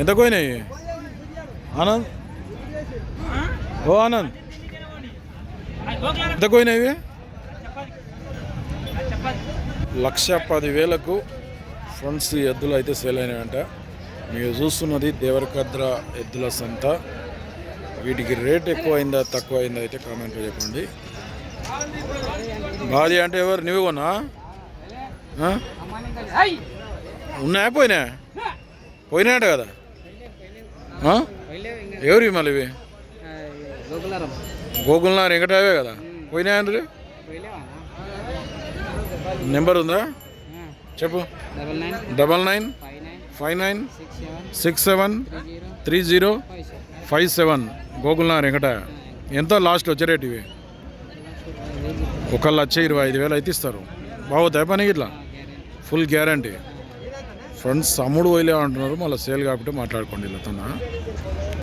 ఎంత పోయినాయి? ఆనంద్? ఓ ఆనంద్. ఎంత పోయినాయి? లక్ష పదివేలకు ఫ్రెండ్స్ ఎద్దులు అయితే సేల్ అయినాయంట. మీరు చూస్తున్నది దేవరకద్ర ఎద్దుల సంత. వీటికి రేట్ ఎక్కువ అయిందా తక్కువ అయిందా అయితే కామెంట్లో చెప్పండి బాది అంటే ఎవరు? నువ్వు కొన్నా? ఉన్నాయా పోయినా పోయినాయట కదా? ఎవరి మళ్ళీ ఇవి గోకులారం. గోకుల్నా వెంకటావే కదా? పోయినాయండ్రి నెంబర్ ఉందా? చెప్పు. Double nine. Five nine. Six seven. Three zero. Five seven. Five seven. గోకుల్నా Venkata ఎంత లాస్ట్ వచ్చే రేట్ ఇవి? ఒక లక్ష ఇరవై ఐదు వేలు అయితే ఇస్తారు. బాగుతాయి పని ఇట్లా ఫుల్ గ్యారంటీ. ఫ్రెండ్స్ తమ్ముడు పోయలే అంటున్నారు మళ్ళీ సేల్ కాబట్టి మాట్లాడుకోండి వీళ్ళతో